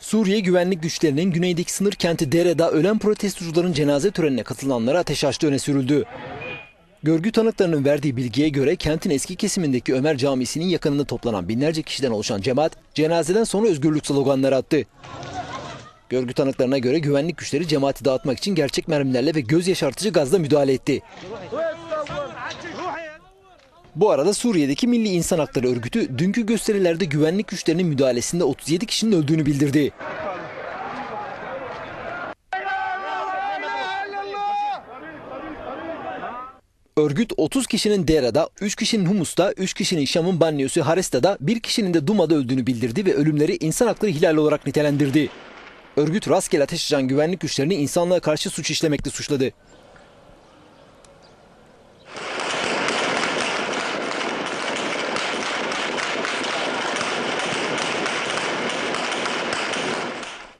Suriye güvenlik güçlerinin güneydeki sınır kenti Dere'da ölen protestocuların cenaze törenine katılanlara ateş açtığı öne sürüldü. Görgü tanıklarının verdiği bilgiye göre kentin eski kesimindeki Ömer Camisi'nin yakınında toplanan binlerce kişiden oluşan cemaat cenazeden sonra özgürlük sloganları attı. Görgü tanıklarına göre güvenlik güçleri cemaati dağıtmak için gerçek mermilerle ve göz yaşartıcı gazla müdahale etti. Bu arada Suriye'deki Milli İnsan Hakları Örgütü dünkü gösterilerde güvenlik güçlerinin müdahalesinde 37 kişinin öldüğünü bildirdi. Örgüt 30 kişinin Dera'da, 3 kişinin Humus'ta, 3 kişinin Şam'ın banyosu Haresta'da, 1 kişinin de Duma'da öldüğünü bildirdi ve ölümleri insan hakları ihlali olarak nitelendirdi. Örgüt rastgele ateş açan güvenlik güçlerini insanlığa karşı suç işlemekle suçladı.